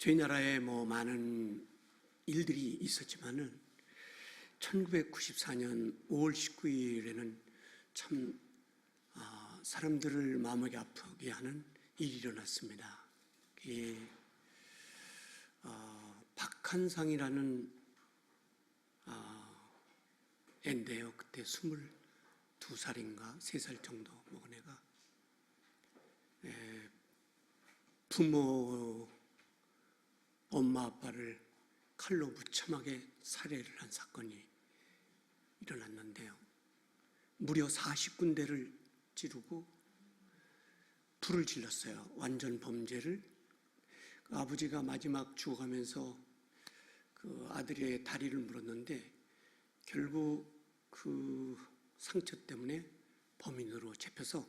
저희 나라에 뭐 많은 일들이 있었지만은 1994년 5월 19일에는 참 아, 사람들을 마음하게 아프게 하는 일이 일어났습니다. 이 어, 박한상이라는 아, 애인데요. 그때 22살인가 3살 정도 먹은 애가 에, 부모 엄마 아빠를 칼로 무참하게 살해를 한 사건이 일어났는데요. 무려 40군데를 찌르고 불을 질렀어요. 완전 범죄를 그 아버지가 마지막 죽어가면서 그 아들의 다리를 물었는데 결국 그 상처 때문에 범인으로 잡혀서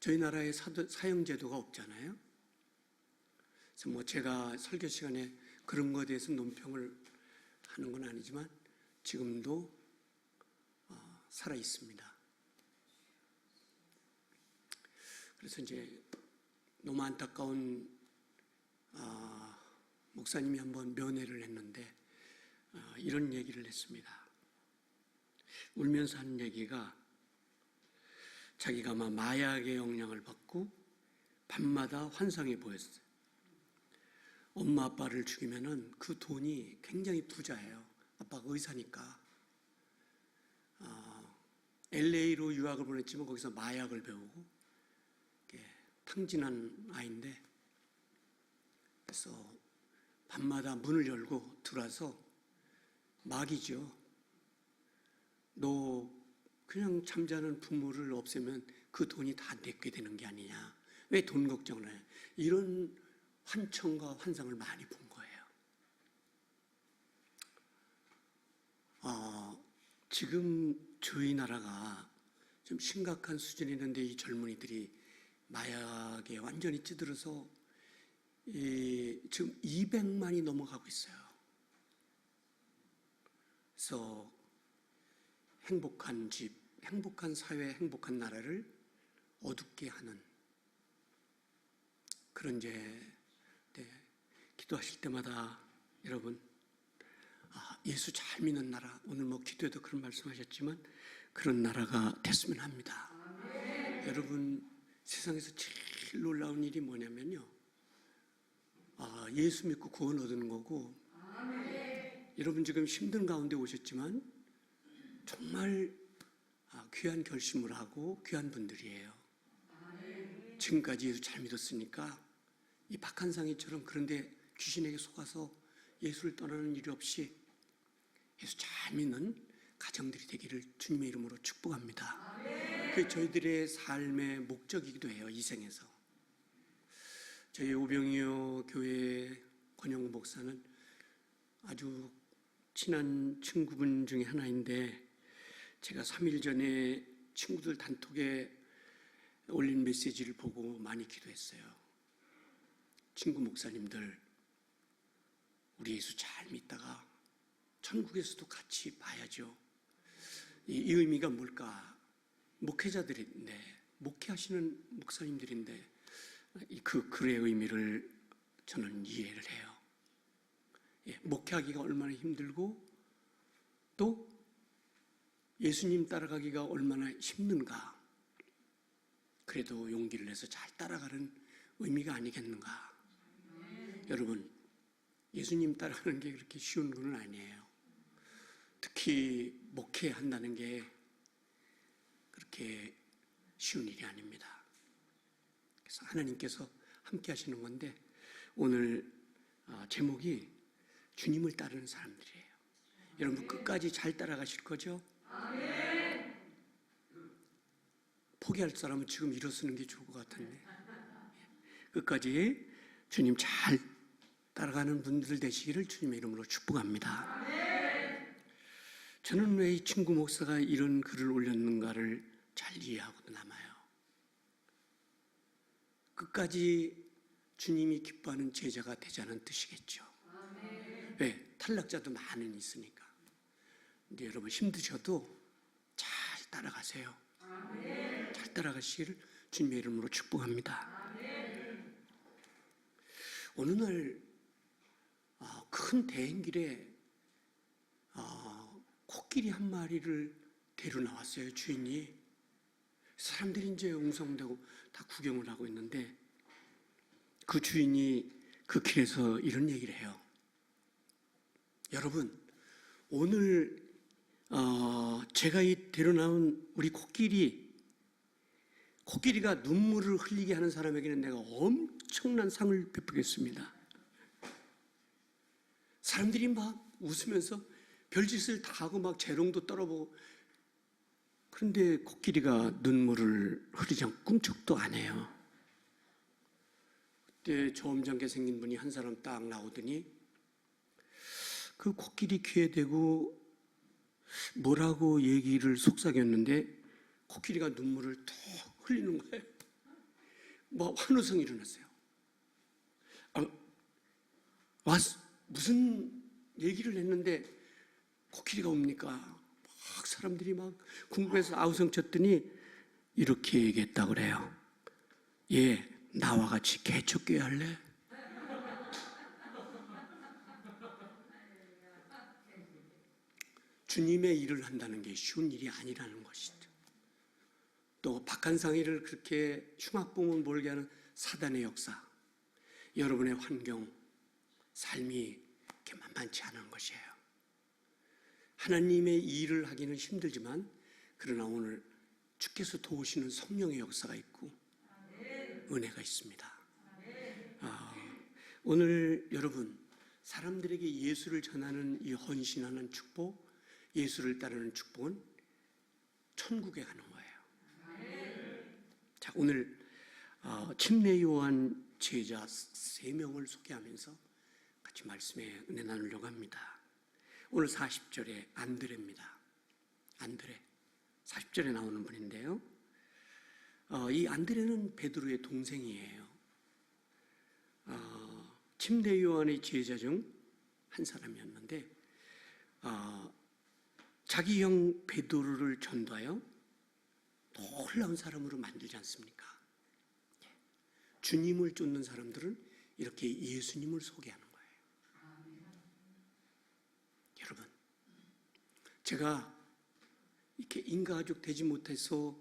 저희 나라에 사형제도가 없잖아요. 그래서 뭐 제가 설교 시간에 그런 것에 대해서 논평을 하는 건 아니지만 지금도 어, 살아 있습니다. 그래서 이제 너무 안타까운 아, 목사님이 한번 면회를 했는데 아, 이런 얘기를 했습니다. 울면서 하는 얘기가 자기가 막 마약의 영향을 받고 밤마다 환상이 보였어요. 엄마 아빠를 죽이면은 그 돈이 굉장히 부자예요. 아빠가 의사니까. 아, LA로 유학을 보냈지만 거기서 마약을 배우고 탕진한 아이인데 그래서 밤마다 문을 열고 들어와서 막이죠. 너 그냥 잠자는 부모를 없애면 그 돈이 다 내게 되는 게 아니냐. 왜 돈 걱정을 해? 이런 환청과 환상을 많이 본 거예요. 아, 지금 저희 나라가 좀 심각한 수준이 있는데 이 젊은이들이 마약에 완전히 찌들어서 이, 지금 200만이 넘어가고 있어요. 그래서 행복한 집, 행복한 사회, 행복한 나라를 어둡게 하는 그런 이제 네, 기도하실 때마다 여러분 아, 예수 잘 믿는 나라 오늘 뭐 기도에도 그런 말씀하셨지만 그런 나라가 됐으면 합니다. 여러분 세상에서 제일 놀라운 일이 뭐냐면요. 아, 예수 믿고 구원 얻는 거고 여러분 지금 힘든 가운데 오셨지만 정말 아, 귀한 결심을 하고 귀한 분들이에요. 지금까지 예수 잘 믿었으니까 이 박한상이처럼 그런데 귀신에게 속아서 예수를 떠나는 일이 없이 예수 잘 믿는 가정들이 되기를 주님의 이름으로 축복합니다. 그게 저희들의 삶의 목적이기도 해요. 이 생에서. 저희 오병이어 교회 권영구 목사는 아주 친한 친구분 중에 하나인데 제가 3일 전에 친구들 단톡에 올린 메시지를 보고 많이 기도했어요. 친구 목사님들, 우리 예수 잘 믿다가 천국에서도 같이 봐야죠. 이, 이 의미가 뭘까? 목회자들인데, 목회하시는 목사님들인데, 그 글의 의미를 저는 이해를 해요. 예, 목회하기가 얼마나 힘들고, 또 예수님 따라가기가 얼마나 힘든가. 그래도 용기를 내서 잘 따라가는 의미가 아니겠는가. 여러분, 예수님 따라가는 게 그렇게 쉬운 건 아니에요. 특히 목회한다는 게 그렇게 쉬운 일이 아닙니다. 그래서 하나님께서 함께 하시는 건데 오늘 아, 제목이 주님을 따르는 사람들이에요. 여러분 끝까지 잘 따라가실 거죠? 포기할 사람은 지금 일어서는 게 좋을 것 같은데 끝까지 주님 잘 따라가는 분들 되시기를 주님의 이름으로 축복합니다. 저는 왜 이 친구 목사가 이런 글을 올렸는가를 잘 이해하고도 남아요. 끝까지 주님이 기뻐하는 제자가 되자는 뜻이겠죠. 왜? 탈락자도 많은 있으니까. 근데 여러분 힘드셔도 잘 따라가세요. 잘 따라가시기를 주님의 이름으로 축복합니다. 어느 날 큰 대행길에 어, 코끼리 한 마리를 데려 나왔어요 주인이 사람들이 이제 웅성대고 다 구경을 하고 있는데 그 주인이 그 길에서 이런 얘기를 해요. 여러분 오늘 어, 제가 이 데려 나온 우리 코끼리 코끼리가 눈물을 흘리게 하는 사람에게는 내가 엄청난 상을 베푸겠습니다. 사람들이 막 웃으면서 별짓을 다 하고 막 재롱도 떨어보고 그런데 코끼리가 눈물을 흐리지 않고 꿈쩍도 안 해요. 그때 저음장게 생긴 분이 한 사람 딱 나오더니 그 코끼리 귀에 대고 뭐라고 얘기를 속삭였는데 코끼리가 눈물을 툭 흘리는 거예요. 뭐 환호성이 일어났어요. 아, 왔, 무슨 얘기를 했는데 코끼리가 옵니까? 막 사람들이 막 궁금해서 아우성 쳤더니 이렇게 얘기했다 그래요. 예, 나와 같이 개척교회 할래? 주님의 일을 한다는 게 쉬운 일이 아니라는 것이죠. 또 박한상이를 그렇게 흉악봉을 몰게 하는 사단의 역사, 여러분의 환경, 삶이 그렇게 만만치 않은 것이에요. 하나님의 일을 하기는 힘들지만 그러나 오늘 주께서 도우시는 성령의 역사가 있고 은혜가 있습니다. 아, 오늘 여러분 사람들에게 예수를 전하는 이 헌신하는 축복, 예수를 따르는 축복은 천국에 가는 거예요. 자 오늘 어, 침례 요한 제자 세 명을 소개하면서 같이 말씀에 은혜 나누려고 합니다. 오늘 40절에 안드레입니다. 안드레. 40절에 나오는 분인데요. 어, 이 안드레는 베드로의 동생이에요. 어, 침례 요한의 제자 중 한 사람이었는데 어, 자기 형 베드로를 전도하여 놀라운 사람으로 만들지 않습니까? 주님을 쫓는 사람들은 이렇게 예수님을 소개하는 거예요. 여러분, 제가 이렇게 인가가족 되지 못해서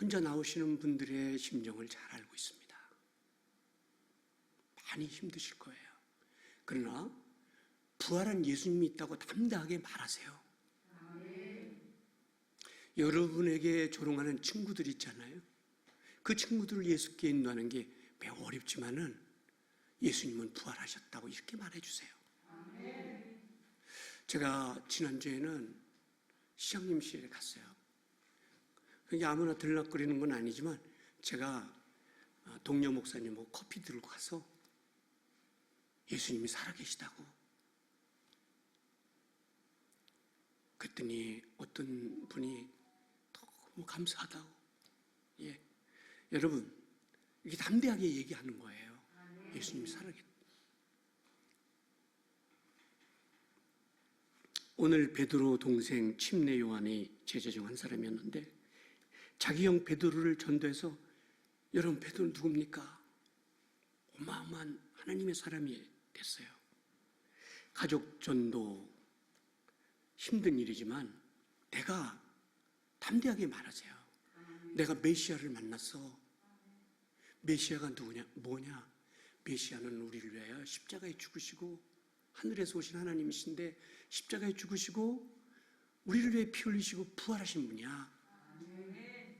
혼자 나오시는 분들의 심정을 잘 알고 있습니다. 많이 힘드실 거예요. 그러나 부활한 예수님이 있다고 담대하게 말하세요. 여러분에게 조롱하는 친구들 있잖아요. 그 친구들을 예수께 인도하는 게 매우 어렵지만은 예수님은 부활하셨다고 이렇게 말해 주세요. 제가 지난주에는 시장님실에 갔어요. 그게 아무나 들락거리는 건 아니지만 제가 동료 목사님하고 커피 들고 가서 예수님이 살아계시다고 그랬더니 어떤 분이 너무 감사하다고. 예. 여러분 이렇게 담대하게 얘기하는 거예요. 예수님이 살아계셨다 오늘 베드로 동생 침례 요한의 제자 중 한 사람이었는데 자기 형 베드로를 전도해서 여러분 베드로는 누굽니까? 어마어마한 하나님의 사람이 됐어요. 가족 전도 힘든 일이지만 내가 담대하게 말하세요. 내가 메시아를 만났어. 메시아가 누구냐? 뭐냐? 메시아는 우리를 위하여 십자가에 죽으시고 하늘에서 오신 하나님이신데 십자가에 죽으시고 우리를 위해 피 흘리시고 부활하신 분이야.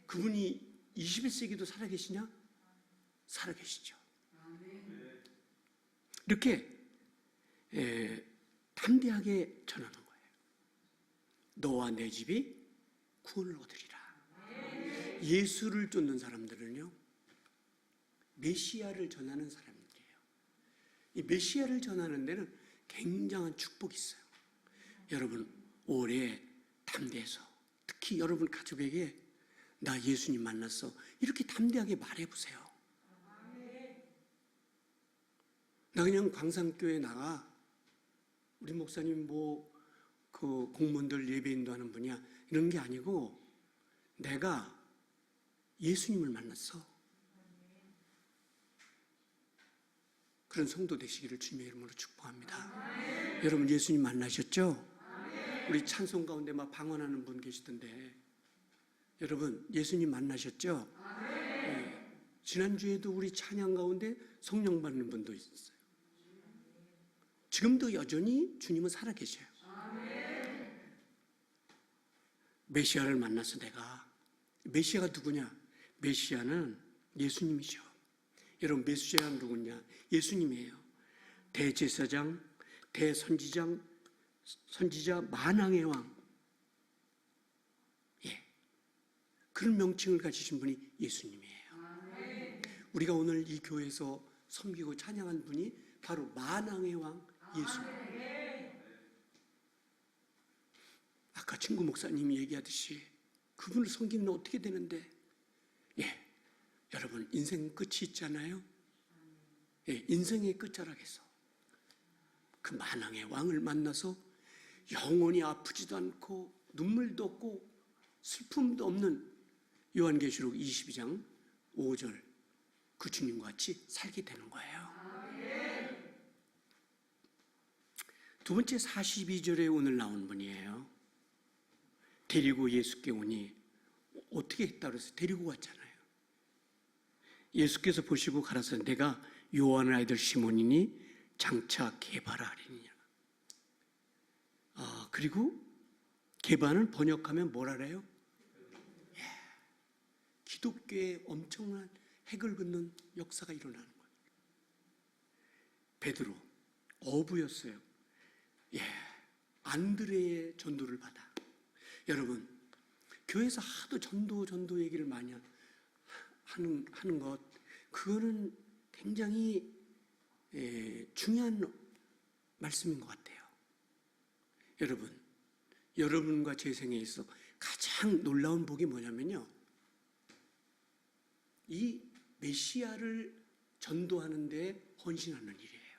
그분이 21세기도 살아계시냐? 살아계시죠. 이렇게 에, 담대하게 전하는 거예요. 너와 내 집이 구원을 얻으리라. 예수를 쫓는 사람들은요, 메시아를 전하는 사람들이에요. 이 메시아를 전하는 데는 굉장한 축복이 있어요. 여러분, 올해 담대해서 특히 여러분 가족에게 나 예수님 만났어. 이렇게 담대하게 말해 보세요. 나 그냥 광산교회 나가. 우리 목사님 뭐, 그 공무원들 예배 인도 하는 분이야. 이런 게 아니고, 내가 예수님을 만났어. 그런 성도 되시기를 주님의 이름으로 축복합니다. 여러분 예수님 만나셨죠? 우리 찬송 가운데 막 방언하는 분 계시던데 여러분 예수님 만나셨죠? 예. 지난주에도 우리 찬양 가운데 성령 받는 분도 있었어요. 지금도 여전히 주님은 살아 계셔요. 메시아를 만나서 내가 메시아가 누구냐? 메시아는 예수님이죠. 여러분 메시아는 누구냐? 예수님이에요. 대제사장, 대선지장, 선지자 만왕의 왕. 예. 그런 명칭을 가지신 분이 예수님이에요. 우리가 오늘 이 교회에서 섬기고 찬양한 분이 바로 만왕의 왕 예수님. 아까 친구 목사님이 얘기하듯이 그분을 섬기면 어떻게 되는데? 예. 여러분, 인생 끝이 있잖아요. 예, 인생의 끝자락에서 그 만왕의 왕을 만나서 영원히 아프지도 않고 눈물도 없고 슬픔도 없는 요한계시록 22장 5절 그 주님과 같이 살게 되는 거예요. 두 번째 42절에 오늘 나온 분이에요. 데리고 예수께 오니 어떻게 했다 그래서 데리고 왔잖아요. 예수께서 보시고 가라사 내가 요한의 아이들 시몬이니 장차 개바라 하리니라. 아, 그리고 개바는 번역하면 뭐라래요? 예. 기독교의 엄청난 핵을 긋는 역사가 일어나는 거예요. 베드로 어부였어요. 예. 안드레의 전도를 받아. 여러분, 교회에서 하도 전도 전도 얘기를 많이 하는 하는 것 그거는 굉장히 예, 중요한 말씀인 것 같아요. 여러분, 여러분과 제 생에 있어 가장 놀라운 복이 뭐냐면요. 이 메시아를 전도하는데 헌신하는 일이에요.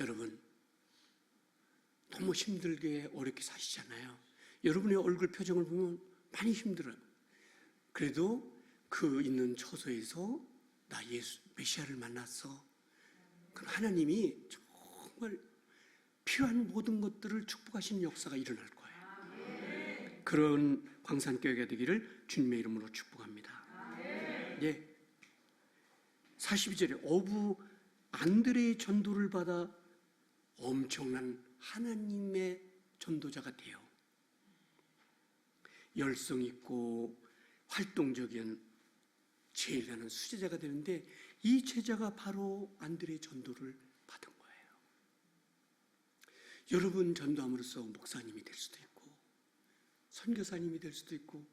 여러분, 너무 힘들게 어렵게 사시잖아요. 여러분의 얼굴 표정을 보면 많이 힘들어요. 그래도 그 있는 처소에서 나 예수 메시아를 만났어. 그 하나님이 정말 필요한 모든 것들을 축복하시는 역사가 일어날 거예요. 그런 광산교회가 되기를 주님의 이름으로 축복합니다. 예. 42절에 어부 안드레의 전도를 받아 엄청난 하나님의 전도자가 돼요. 열성 있고 활동적인 제일하는 수제자가 되는데 이 제자가 바로 안드레의 전도를. 여러분 전도함으로써 목사님이 될 수도 있고 선교사님이 될 수도 있고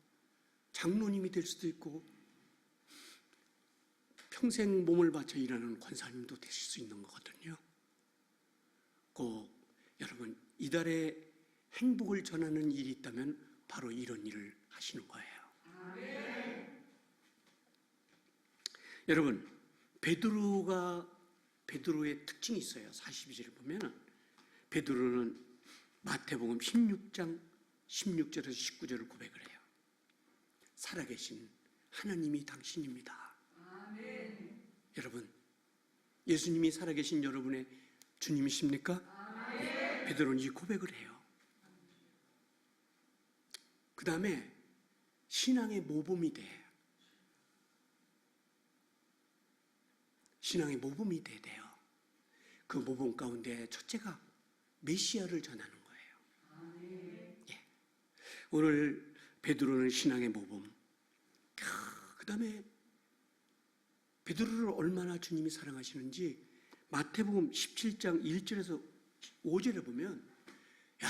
장로님이 될 수도 있고 평생 몸을 바쳐 일하는 권사님도 되실 수 있는 거거든요. 꼭 여러분 이달에 행복을 전하는 일이 있다면 바로 이런 일을 하시는 거예요. 여러분 베드로가 베드로의 특징이 있어요. 42절을 보면은 베드로는 마태복음 16장 16절에서 19절을 고백을 해요. 살아계신 하나님이 당신입니다. 여러분 예수님이 살아계신 여러분의 주님이십니까? 네, 베드로는 이 고백을 해요. 그 다음에 신앙의 모범이 돼. 신앙의 모범이 돼야 돼요. 그 모범 가운데 첫째가 메시아를 전하는 거예요. 예. 오늘 베드로는 신앙의 모범. 그 다음에 베드로를 얼마나 주님이 사랑하시는지 마태복음 17장 1절에서 5절에 보면 야,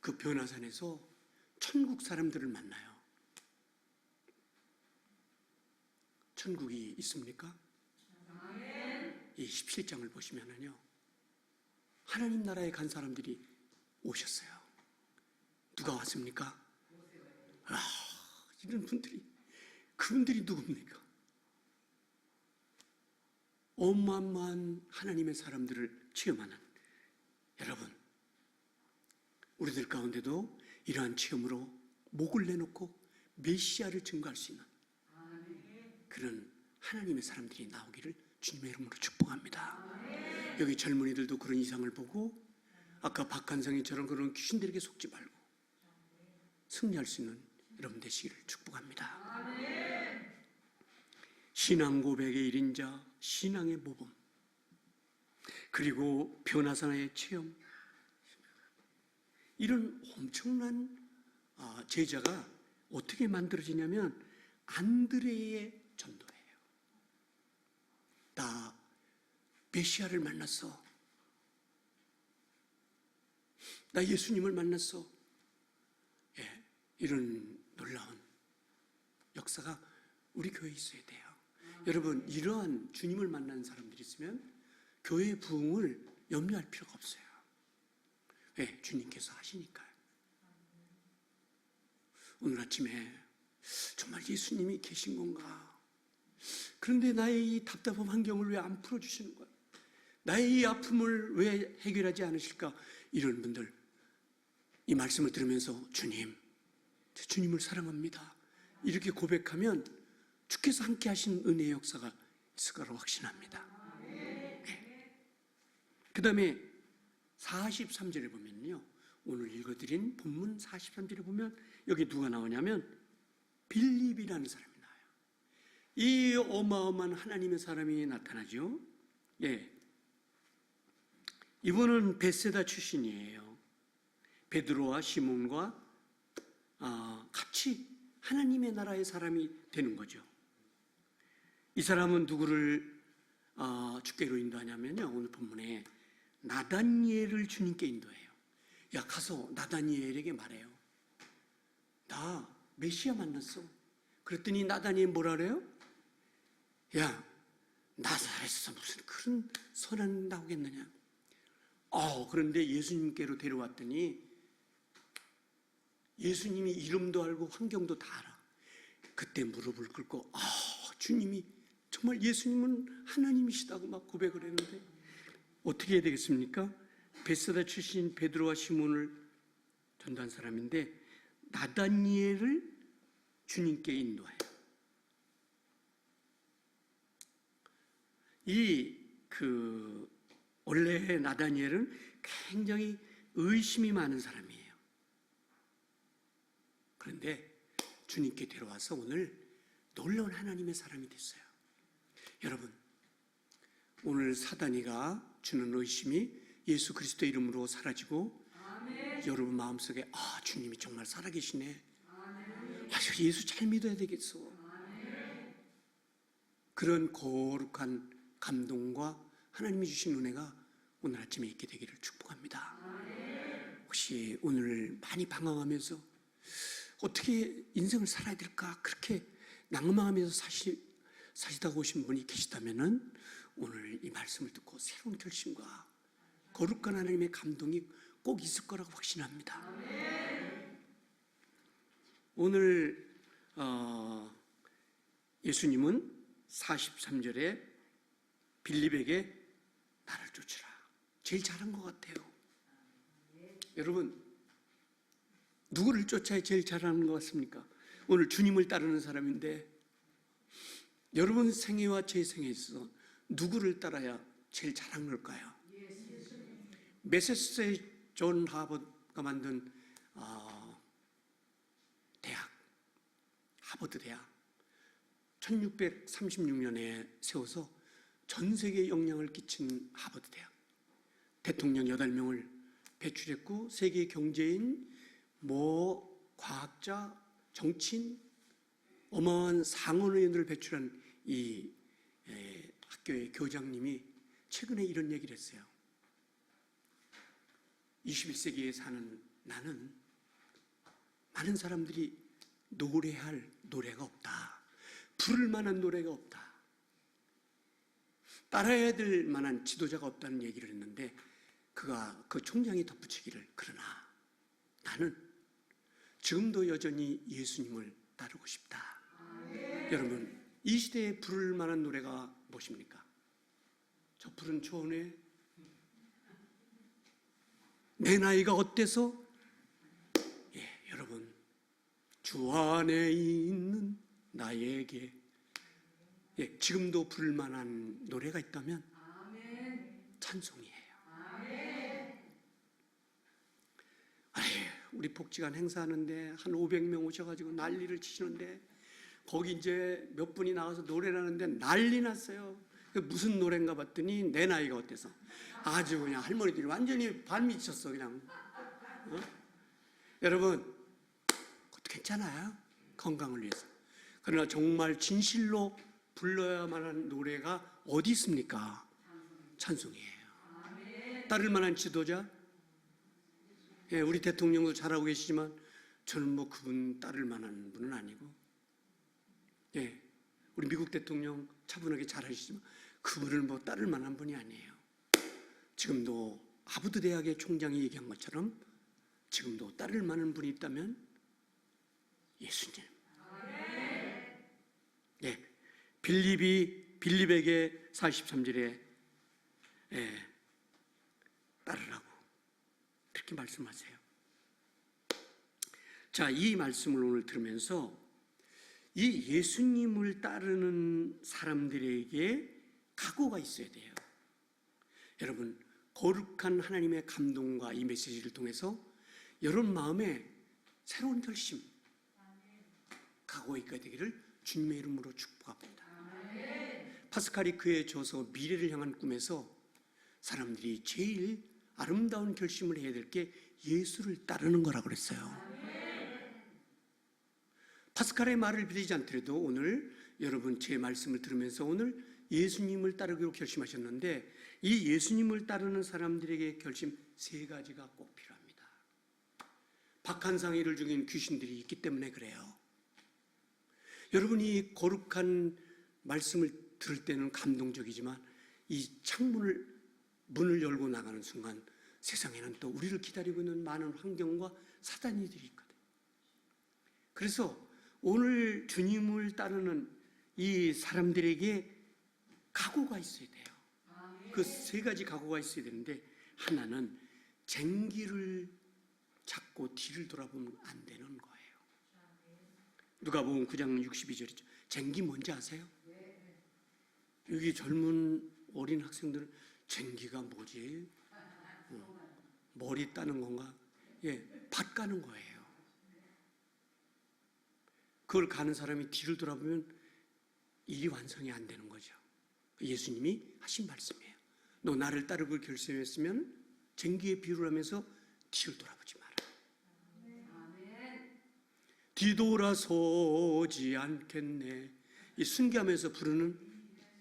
그 변화산에서 천국 사람들을 만나요. 천국이 있습니까? 이 17장을 보시면은요. 하나님 나라에 간 사람들이 오셨어요. 누가 왔습니까? 아, 이런 분들이 그분들이 누굽니까? 어마어마한 하나님의 사람들을 체험하는 여러분, 우리들 가운데도 이러한 체험으로 목을 내놓고 메시아를 증거할 수 있는 그런 하나님의 사람들이 나오기를 주님의 이름으로 축복합니다. 여기 젊은이들도 그런 이상을 보고 아까 박한성이처럼 그런 귀신들에게 속지 말고 승리할 수 있는 여러분 되시기를 축복합니다. 신앙 고백의 일인자, 신앙의 모범, 그리고 변화산의 체험, 이런 엄청난 아, 제자가 어떻게 만들어지냐면 안드레의. 나 메시아를 만났어. 나 예수님을 만났어. 예, 이런 놀라운 역사가 우리 교회에 있어야 돼요. 여러분, 이러한 주님을 만나는 사람들이 있으면 교회의 부흥을 염려할 필요가 없어요. 왜? 주님께서 하시니까요. 오늘 아침에 정말 예수님이 계신 건가? 그런데 나의 이 답답한 환경을 왜 안 풀어주시는 거야? 나의 이 아픔을 왜 해결하지 않으실까? 이런 분들, 이 말씀을 들으면서 주님, 저 주님을 사랑합니다. 이렇게 고백하면 주께서 함께 하신 은혜의 역사가 있을 거라고 확신합니다. 그 다음에 43절에 보면요. 오늘 읽어드린 본문 43절에 보면 여기 누가 나오냐면 빌립이라는 사람 이 어마어마한 하나님의 사람이 나타나죠. 예. 이분은 베세다 출신이에요. 베드로와 시몬과 아, 같이 하나님의 나라의 사람이 되는 거죠. 이 사람은 누구를 아, 주께로 인도하냐면요. 오늘 본문에 나다니엘을 주님께 인도해요. 야 가서 나다니엘에게 말해요. 나 메시아 만났어. 그랬더니 나다니엘 뭐라 그래요? 야 나사렛에서 무슨 그런 선한 나오겠느냐? 어 그런데 예수님께로 데려왔더니 예수님이 이름도 알고 환경도 다 알아. 그때 무릎을 꿇고 아 주님이 정말 예수님은 하나님이시다고 막 고백을 했는데 어떻게 해야 되겠습니까? 베스다 출신 베드로와 시몬을 전도한 사람인데 나다니엘을 주님께 인도해요. 이 그 원래 나다니엘은 굉장히 의심이 많은 사람이에요. 그런데 주님께 데려와서 오늘 놀라운 하나님의 사람이 됐어요. 여러분, 오늘 사단이가 주는 의심이 예수 그리스도 이름으로 사라지고 여러분 마음속에 아 주님이 정말 살아계시네. 아 예수 잘 믿어야 되겠어. 그런 거룩한 감동과 하나님이 주신 은혜가 오늘 아침에 있게 되기를 축복합니다. 혹시 오늘 많이 방황하면서 어떻게 인생을 살아야 될까 그렇게 낭망하면서 사시, 사시다가 오신 분이 계시다면은 오늘 이 말씀을 듣고 새로운 결심과 거룩한 하나님의 감동이 꼭 있을 거라고 확신합니다. 오늘 어, 예수님은 43절에 빌립에게 나를 쫓으라. 제일 잘한 것 같아요. 여러분 누구를 쫓아야 제일 잘하는 것 같습니까? 오늘 주님을 따르는 사람인데 여러분 생애와 제 생에 있어서 누구를 따라야 제일 잘한 걸까요? 메세스 존 하버드가 만든 어, 대학 하버드 대학 1636년에 세워서 전 세계에 영향을 끼친 하버드 대학 대통령 8명을 배출했고 세계 경제인 뭐 과학자 정치인 어마어마한 상원의원들을 배출한 이 에, 학교의 교장님이 최근에 이런 얘기를 했어요. 21세기에 사는 나는 많은 사람들이 노래할 노래가 없다. 부를 만한 노래가 없다. 따라야 될 만한 지도자가 없다는 얘기를 했는데 그가 그 총장이 덧붙이기를 그러나 나는 지금도 여전히 예수님을 따르고 싶다. 여러분 이 시대에 부를 만한 노래가 무엇입니까? 저 푸른 초원에 내 나이가 어때서? 예, 여러분 주 안에 있는 나에게 예, 지금도 부를 만한 노래가 있다면 찬송이에요. 아유, 우리 복지관 행사하는데 한 500명 오셔가지고 난리를 치시는데 거기 이제 몇 분이 나가서 노래를 하는데 난리 났어요. 그 무슨 노래인가 봤더니 내 나이가 어때서 아주 그냥 할머니들이 완전히 반미쳤어 그냥. 어? 여러분 그것도 괜찮아요. 건강을 위해서. 그러나 정말 진실로 불러야만 하는 노래가 어디 있습니까? 찬송이에요. 따를 만한 지도자? 예, 우리 대통령도 잘하고 계시지만 저는 뭐 그분 따를 만한 분은 아니고 예, 우리 미국 대통령 차분하게 잘하시지만 그분을 뭐 따를 만한 분이 아니에요. 지금도 하버드 대학의 총장이 얘기한 것처럼 지금도 따를 만한 분이 있다면 예수님. 예, 빌립이 빌립에게 43절에 예, 따르라고 그렇게 말씀하세요. 자, 이 말씀을 오늘 들으면서 이 예수님을 따르는 사람들에게 각오가 있어야 돼요. 여러분, 거룩한 하나님의 감동과 이 메시지를 통해서 여러분 마음에 새로운 결심, 각오가 있게 되기를 주님의 이름으로 축복합니다. 파스칼이 그의 줘서 미래를 향한 꿈에서 사람들이 제일 아름다운 결심을 해야 될 게 예수를 따르는 거라고 그랬어요. 파스칼의 말을 빌리지 않더라도 오늘 여러분 제 말씀을 들으면서 오늘 예수님을 따르기로 결심하셨는데 이 예수님을 따르는 사람들에게 결심 세 가지가 꼭 필요합니다. 박한상이를 죽인 귀신들이 있기 때문에 그래요. 여러분이 거룩한 말씀을 들을 때는 감동적이지만 이 창문을 문을 열고 나가는 순간 세상에는 또 우리를 기다리고 있는 많은 환경과 사단이들이 있거든. 그래서 오늘 주님을 따르는 이 사람들에게 각오가 있어야 돼요. 그세 가지 각오가 있어야 되는데 하나는 쟁기를 잡고 뒤를 돌아보면 안 되는 거예요. 누가복음 9장 62절이죠. 쟁기 뭔지 아세요? 여기 젊은 어린 학생들은 쟁기가 뭐지? 어, 머리 따는 건가? 예, 밭 가는 거예요. 그걸 가는 사람이 뒤를 돌아보면 일이 완성이 안 되는 거죠. 예수님이 하신 말씀이에요. 너 나를 따르고 결심했으면 쟁기에 비유를 하면서 뒤를 돌아보지 마라. 뒤돌아서지 않겠네. 이 순교하면서 부르는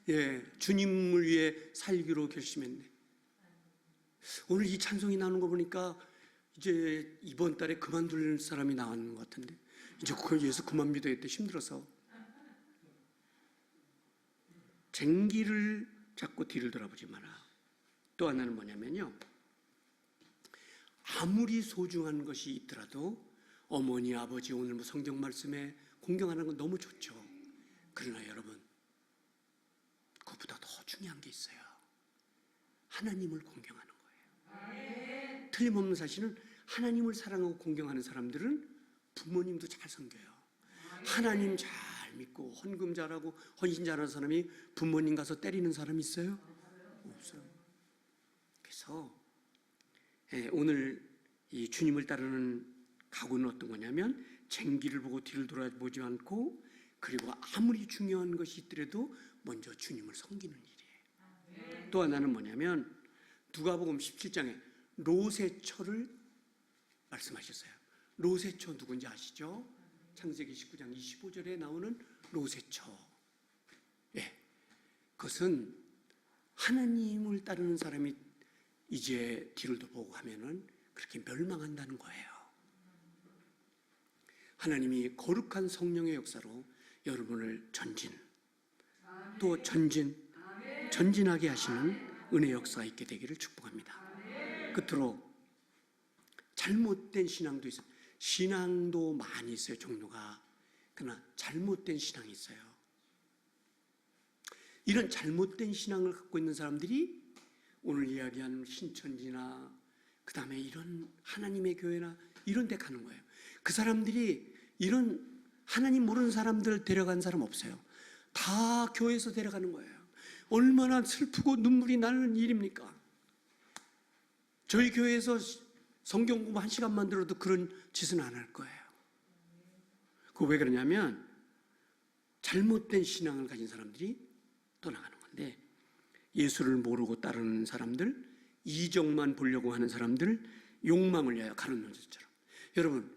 예, 주님을 위해 살기로 결심했네. 오늘 이 찬송이 나오는 거 보니까 이제 이번 달에 그만둘 사람이 나왔는 것 같은데 이제 그 예수 그만 믿어야겠다 힘들어서 쟁기를 잡고 뒤를 돌아보지 마라. 또 하나는 뭐냐면요. 아무리 소중한 것이 있더라도 어머니, 아버지 오늘 뭐 성경 말씀에 공경하는 건 너무 좋죠. 그러나 여러분, 중요한 게 있어요. 하나님을 공경하는 거예요. 틀림없는 사실은 하나님을 사랑하고 공경하는 사람들은 부모님도 잘 섬겨요. 하나님 잘 믿고 헌금 잘하고 헌신 잘하는 사람이 부모님 가서 때리는 사람 있어요? 없어요. 그래서 예, 오늘 이 주님을 따르는 각오는 어떤 거냐면 쟁기를 보고 뒤를 돌아보지 않고 그리고 아무리 중요한 것이 있더라도 먼저 주님을 섬기는 일이에요. 또 하나는 뭐냐면 누가복음 17장에 로세처를 말씀하셨어요. 로세처 누군지 아시죠? 창세기 19장 25절에 나오는 로세처. 예. 그것은 하나님을 따르는 사람이 이제 뒤를 보고 하면은 그렇게 멸망한다는 거예요. 하나님이 거룩한 성령의 역사로 여러분을 전진, 또 전진, 전진하게 하시는 은혜 역사가 있게 되기를 축복합니다. 끝으로 잘못된 신앙도 있어요. 신앙도 많이 있어요, 종류가. 그러나 잘못된 신앙이 있어요. 이런 잘못된 신앙을 갖고 있는 사람들이 오늘 이야기하는 신천지나 그 다음에 이런 하나님의 교회나 이런 데 가는 거예요. 그 사람들이 이런 하나님 모르는 사람들 데려간 사람 없어요. 다 교회에서 데려가는 거예요. 얼마나 슬프고 눈물이 나는 일입니까? 저희 교회에서 성경 공부 한 시간만 들어도 그런 짓은 안 할 거예요. 그 왜 그러냐면 잘못된 신앙을 가진 사람들이 떠나가는 건데 예수를 모르고 따르는 사람들, 이정만 보려고 하는 사람들, 욕망을 위하여 가론 유다처럼. 여러분,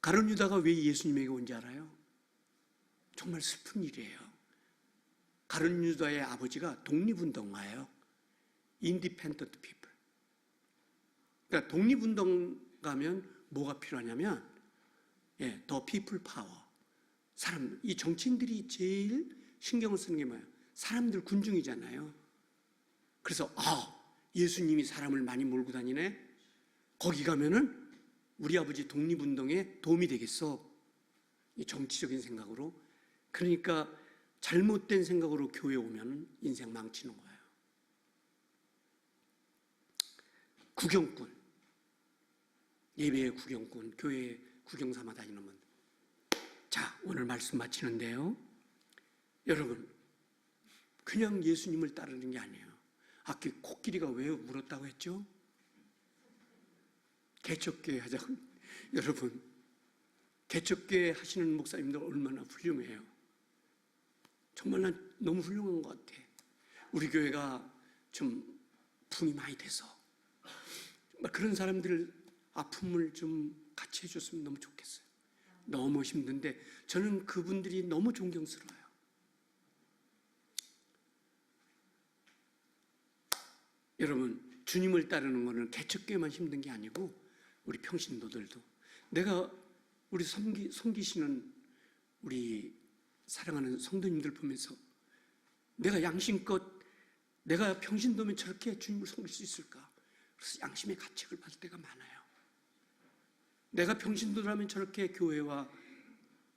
가론 유다가 왜 예수님에게 온지 알아요? 정말 슬픈 일이에요. 가론 유다의 아버지가 독립운동가예요. 피플. 그러니까 독립운동가면 뭐가 필요하냐면 예, 더 파워. 사람 이 정치인들이 제일 신경을 쓰는 게 뭐예요? 사람들 군중이잖아요. 그래서 아 예수님이 사람을 많이 몰고 다니네. 거기 가면은 우리 아버지 독립운동에 도움이 되겠어. 이 정치적인 생각으로. 그러니까 잘못된 생각으로 교회 오면 인생 망치는 거예요. 구경꾼. 예배의 구경꾼, 교회 구경 삼아 다니는 분. 자, 오늘 말씀 마치는데요. 여러분, 그냥 예수님을 따르는 게 아니에요. 아까 코끼리가 왜 물었다고 했죠? 개척교회 하자고. 여러분, 개척교회 하시는 목사님들 얼마나 훌륭해요. 정말 난 너무 훌륭한 것 같아. 우리 교회가 좀 붕이 많이 돼서 정말 그런 사람들 아픔을 좀 같이 해줬으면 너무 좋겠어요. 너무 힘든데 저는 그분들이 너무 존경스러워요. 여러분 주님을 따르는 것은 개척교회만 힘든 게 아니고 우리 평신도들도 내가 우리 섬기, 섬기시는 우리 사랑하는 성도님들 보면서 내가 양심껏 내가 평신도면 저렇게 주님을 섬길 수 있을까? 그래서 양심의 가책을 받을 때가 많아요. 내가 평신도라면 저렇게 교회와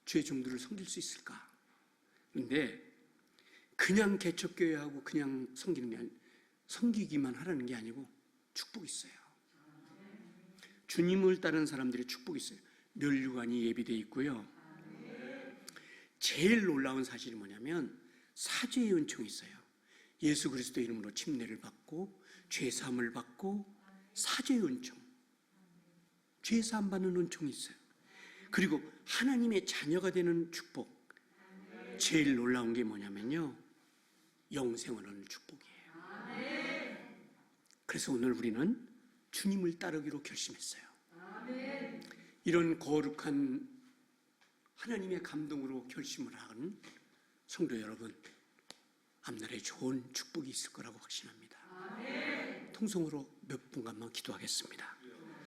주의 종들을 섬길 수 있을까? 그런데 그냥 개척교회하고 그냥 섬기는 게 아니, 섬기기만 하라는 게 아니고 축복이 있어요. 주님을 따르는 사람들의 축복이 있어요. 멸류관이 예비되어 있고요. 제일 놀라운 사실이 뭐냐면 사죄의 은총이 있어요. 예수 그리스도 이름으로 침례를 받고 죄 사함을 받고 사죄의 은총. 죄 사함 받는 은총이 있어요. 그리고 하나님의 자녀가 되는 축복. 제일 놀라운 게 뭐냐면요. 영생을 얻는 축복이에요. 그래서 오늘 우리는 주님을 따르기로 결심했어요. 이런 거룩한 하나님의 감동으로 결심을 하는 성도 여러분, 앞날에 좋은 축복이 있을 거라고 확신합니다. 통성으로 몇 분간만 기도하겠습니다.